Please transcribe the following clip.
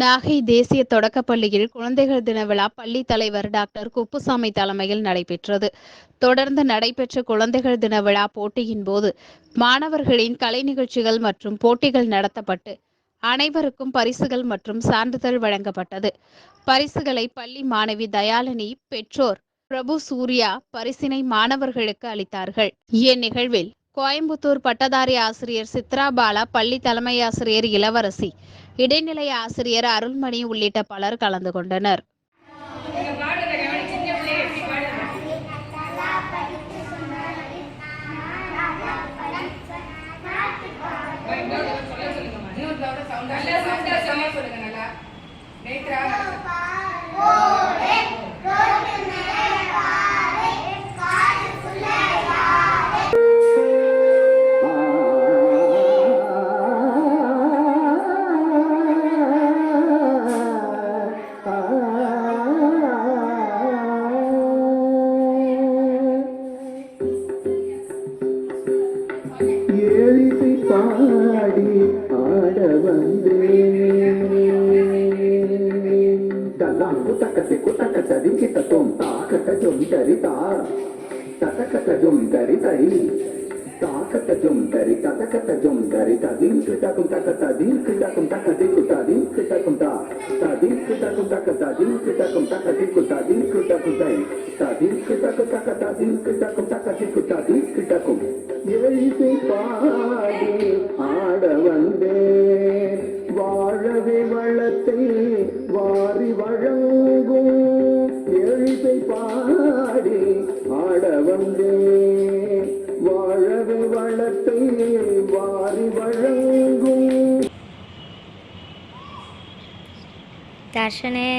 நாகை தேசிய தொடக்கப்பள்ளியில் குழந்தைகள் தின விழா பள்ளி தலைவர் டாக்டர் குப்புசாமி தலைமையில் நடைபெற்றது. தொடர்ந்து நடைபெற்ற குழந்தைகள் தின விழா போட்டியின் போது மாணவர்களின் கலை நிகழ்ச்சிகள் மற்றும் போட்டிகள் நடத்தப்பட்டு அனைவருக்கும் பரிசுகள் மற்றும் சான்றிதழ் வழங்கப்பட்டது. பரிசுகளை பள்ளி மாணவி தயாலினி பெற்றோர் பிரபு சூர்யா பரிசினை மாணவர்களுக்கு அளித்தார்கள். இந்நிகழ்வில் கோயம்புத்தூர் பட்டதாரி ஆசிரியர் சித்ரா பாலா பள்ளி தலைமை ஆசிரியர் இளவரசி இடைநிலை ஆசிரியர் அருள்மணி உள்ளிட்ட பலர் கலந்து கொண்டனர். சொல்லுங்க. நல்லா எழுதி பாடி ஆட வந்தேன் தல்லாம் குத்தக்கத்தை குத்தக்கத்த திங்கிட்ட தோம் தாக்கட்ட ஜொம் தரி தா தத்தக்கட்ட ஜொம் தரி தரி தாக்கட்ட ஜொம் தரி தத்தக்கட்ட ஜொம் தரி ததின் கிட்டக்கும் தக்கத்த தீன் கிட்டக்கும் தக்க திக்குத்தா கிட்டக்கும் தக்க ததீன் கிட்டக்கும் தக்க திக்குத்தா தீன் கிட்டக்கும் தை ததீன் கிட்டக்கும் தக்க ததீன் கிட்டக்கும் தக்க திக்குத்தா தீன் கிட்டக்கும் எழுதி பாடி ஆட வந்தேன் வாழவே வளத்தை வாரி வழங்கும். எழுதி பாடி ஆட வந்தேன் வழங்கும் தர்ஷனே